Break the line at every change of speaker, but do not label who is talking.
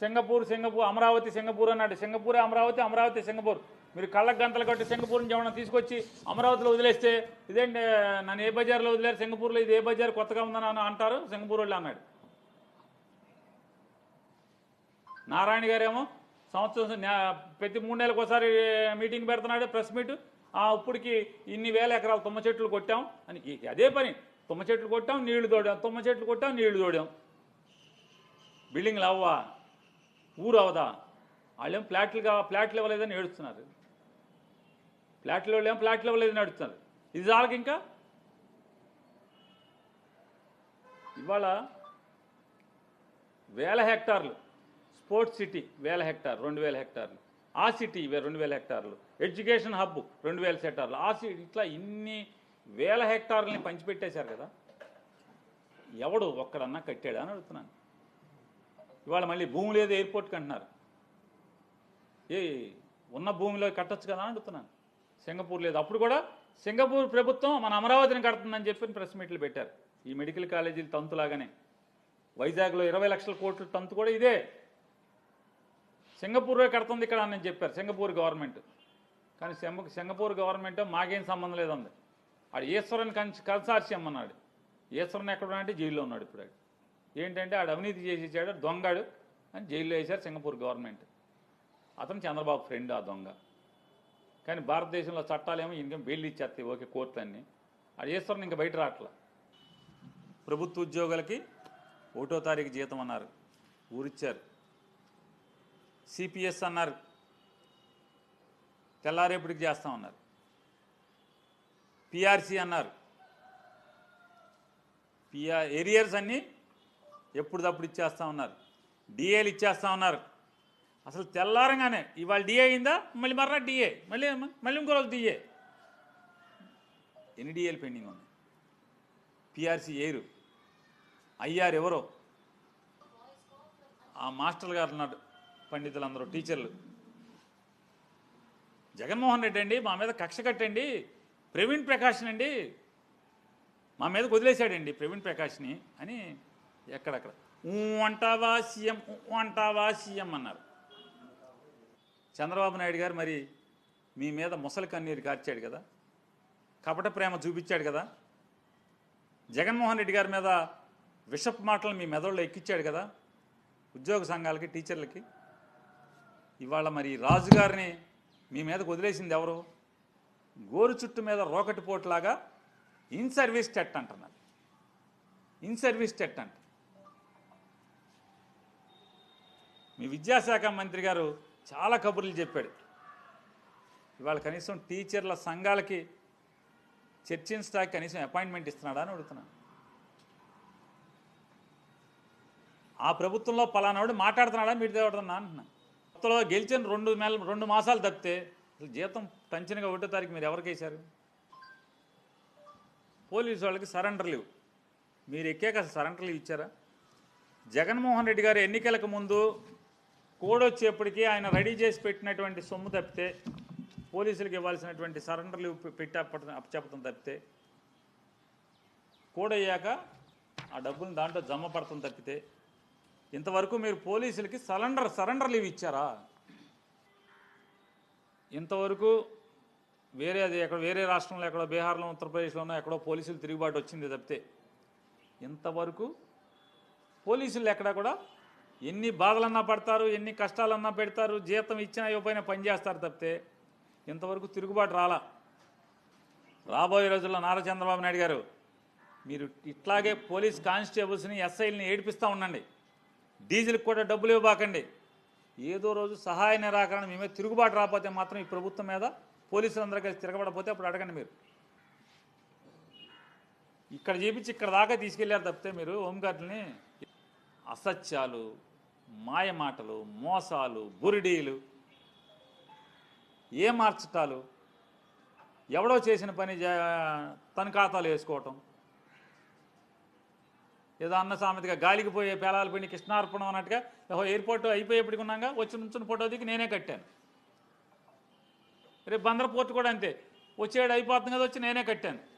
Singapore Singapore Amaravati Singapore అన్నాడు. సింగపూరే Amaravati Amaravati Singapore. మీరు కళ్ళకు గంటలు కట్టి సింగపూర్ నుంచి ఏమైనా తీసుకొచ్చి అమరావతిలో వదిలేస్తే ఇదేంటి నన్ను ఏ బజార్లో వదిలేరు? సింగపూర్లో ఇది ఏ బజార్ కొత్తగా ఉందని అని అంటారు? సింగపూర్ వాళ్ళు అన్నాడు. నారాయణ గారేమో సంవత్సరం ప్రతి మూడు నెలలకు ఒకసారి మీటింగ్ పెడుతున్నాడు ప్రెస్ మీట్. ఆ ఇప్పటికి ఇన్ని వేల ఎకరాలు తుమ్మ చెట్లు కొట్టాం అని. అదే పని. తుమ్మ చెట్లు కొట్టాం నీళ్ళు తోడాం. తుమ్మ చెట్లు కొట్టాం నీళ్ళు తోడాం. బిల్డింగ్లు అవ్వా ఊరు అవదా వాళ్ళేం ప్లాట్లుగా ఫ్లాట్లు ఇవ్వలేదని ఏడుస్తున్నారు. ఫ్లాట్లు ఏం ఫ్లాట్లు ఇవ్వలేదని ఏడుస్తున్నారు. ఇది చాలకి ఇంకా? ఇవాళ వేల హెక్టార్లు స్పోర్ట్స్ సిటీ వేల హెక్టార్ రెండు వేల హెక్టార్లు. ఆ సిటీ రెండు వేల హెక్టార్లు. ఎడ్యుకేషన్ హబ్ రెండు వేల హెక్టార్లు ఆ సిటీ ఇట్లా ఇన్ని వేల హెక్టార్లని పంచిపెట్టేశారు కదా. ఎవడు ఒక్కడన్నా కట్టాడా అని అడుగుతున్నాను. ఇవాళ మళ్ళీ భూమి లేదు ఎయిర్పోర్ట్కి అంటున్నారు. ఏ ఉన్న భూమిలో కట్టొచ్చు కదా అని అడుగుతున్నాను. సింగపూర్ లేదు. అప్పుడు కూడా సింగపూర్ ప్రభుత్వం మన అమరావతిని కడుతుందని చెప్పి ప్రెస్ మీట్లు పెట్టారు. ఈ మెడికల్ కాలేజీలు తంతులాగానే వైజాగ్లో ఇరవై లక్షల కోట్ల తంతు కూడా ఇదే. సింగపూరే కడుతుంది ఇక్కడ అని చెప్పారు సింగపూర్ గవర్నమెంట్. కానీ సింగపూర్ గవర్నమెంట్ మాకేం సంబంధం లేదంది. ఆడు ఈశ్వరన్ కంచి కన్సార్ష్యం అన్నాడు ఈశ్వరన్ ఎక్కడ ఉన్నాడంటే జైల్లో ఉన్నాడు ఇప్పుడు ఏంటంటే ఆడు అవినీతి చేసి ఇచ్చాడు దొంగడు అని జైల్లో వేశారు సింగపూర్ గవర్నమెంట్. అతను చంద్రబాబు ఫ్రెండ్ ఆ దొంగ. కానీ భారతదేశంలో చట్టాలేమో ఇంకేం బెయిల్ ఇచ్చేస్తాయి ఓకే కోర్టులన్నీ. అది చేస్తారు ఇంకా బయట రావట్లా ప్రభుత్వ ఉద్యోగులకి ఒకటో తారీఖు జీతం అన్నారు ఊరిచ్చారు. సిపిఎస్ అన్నారు తెల్లారేపటికి చేస్తామన్నారు పిఆర్సీ అన్నారు. పిఆర్ ఏరియర్స్ అన్నీ ఎప్పుడుదప్పుడు ఇచ్చేస్తా ఉన్నారు. డిఏలు ఇచ్చేస్తా ఉన్నారు. అసలు తెల్లారంగానే ఇవాళ డిఏ అయిందా? మళ్ళీ మర్రా డిఏ మళ్ళీ మళ్ళీ ఇంకో రోజు డిఏ ఎన్ని డిఏలు పెండింగ్ ఉన్నాయి? పిఆర్సీ ఏరు? అయ్యారు ఎవరో? ఆ మాస్టర్లు గారు ఉన్నారు పండితులందరూ టీచర్లు. జగన్మోహన్ రెడ్డి అండి మా మీద కక్ష కట్టండి. ప్రవీణ్ ప్రకాష్ని అండి మా మీద వదిలేశాడండి ప్రవీణ్ ప్రకాష్ని అని ఎక్కడక్కడ? ఊ అంటావా సీఎం ఊ అంటావా సీఎం అన్నారు. చంద్రబాబు నాయుడు గారు మరి మీ మీద ముసలి కన్నీరు కార్చాడు కదా? కపట ప్రేమ చూపించాడు కదా? జగన్మోహన్ రెడ్డి గారి మీద విషప్ మాటలు మీ మెదడులో ఎక్కించాడు కదా? ఉద్యోగ సంఘాలకి టీచర్లకి. ఇవాళ మరి రాజుగారిని మీ మీదకు వదిలేసింది ఎవరు? గోరు చుట్టు మీద రోకటి పోట్లాగా ఇన్ సర్వీస్ టెట్ అంటున్నారు. ఇన్ సర్వీస్ టెట్ అంట. మీ విద్యాశాఖ మంత్రి గారు చాలా కబుర్లు చెప్పాడు. ఇవాళ కనీసం టీచర్ల సంఘాలకి చర్చించడానికి కనీసం అపాయింట్మెంట్ ఇస్తున్నాడా అని అడుగుతున్నాను ఆ ప్రభుత్వంలో పలానాడు మాట్లాడుతున్నాడా మీరు తేవడుతున్నా అంటున్నా. కొత్తలో గెలిచిన రెండు నెల రెండు మాసాలు తప్పితే అసలు జీతం టంచనగా ఒకటో తారీఖు మీరు ఎవరికి వేశారు? పోలీసు వాళ్ళకి సరెండర్ లీవ్. మీరు ఎక్కాక అసలు సరెండర్ లీవ్ ఇచ్చారా? జగన్మోహన్ రెడ్డి గారు ఎన్నికలకు ముందు కోడ్ వచ్చేప్పటికీ ఆయన రెడీ చేసి పెట్టినటువంటి సొమ్ము తప్పితే పోలీసులకు ఇవ్వాల్సినటువంటి సరెండర్ లీవ్ పెట్టి అప్పచెప్పడం తప్పితే కోడ్ అయ్యాక ఆ డబ్బులు దాంట్లో జమ పడతాం తప్పితే ఇంతవరకు మీరు పోలీసులకి సరెండర్ సరెండర్ లీవ్ ఇచ్చారా? ఇంతవరకు వేరే అది ఎక్కడ వేరే రాష్ట్రంలో ఎక్కడో బీహార్లో ఉత్తరప్రదేశ్లోనో ఎక్కడో పోలీసులు తిరుగుబాటు వచ్చింది తప్పితే ఇంతవరకు పోలీసులు ఎక్కడ కూడా ఎన్ని బాధలన్నా పడతారు ఎన్ని కష్టాలన్నా పెడతారు జీతం ఇచ్చినా ఇవ్వపైన పనిచేస్తారు తప్పితే ఇంతవరకు తిరుగుబాటు రాలా. రాబోయే రోజుల్లో నారా చంద్రబాబు నాయుడు గారు మీరు ఇట్లాగే పోలీస్ కానిస్టేబుల్స్ని ఎస్ఐల్ని ఏడిపిస్తూ ఉండండి. డీజిల్కి కూడా డబ్బులు ఇవ్వబాకండి. ఏదో రోజు సహాయ నిరాకరణ మేమే తిరుగుబాటు రాకపోతే మాత్రం ఈ ప్రభుత్వం మీద పోలీసులందరూ కలిసి తిరగబడపోతే అప్పుడు అడగండి మీరు. ఇక్కడ చేపించి ఇక్కడ దాకా తీసుకెళ్ళారు తప్పితే మీరు హోంగార్డుని అసత్యాలు మాయమాటలు మోసాలు బురిడీలు. ఏ మార్చటాలు ఎవడో చేసిన పని జా- తన ఖాతాలు వేసుకోవటం. ఏదో అన్న సామెతగా గాలికి పోయే పేలాల పిండి కృష్ణార్పణం అన్నట్టుగా ఏహో ఎయిర్పోర్ట్ అయిపోయేప్పటికి ఉన్నాగా వచ్చి నుంచుని ఫోటో దిగి నేనే కట్టాను. రేపు బందర్ పోర్ట్ కూడా అంతే. వచ్చేడు అయిపోతుంది కదా వచ్చి నేనే కట్టాను.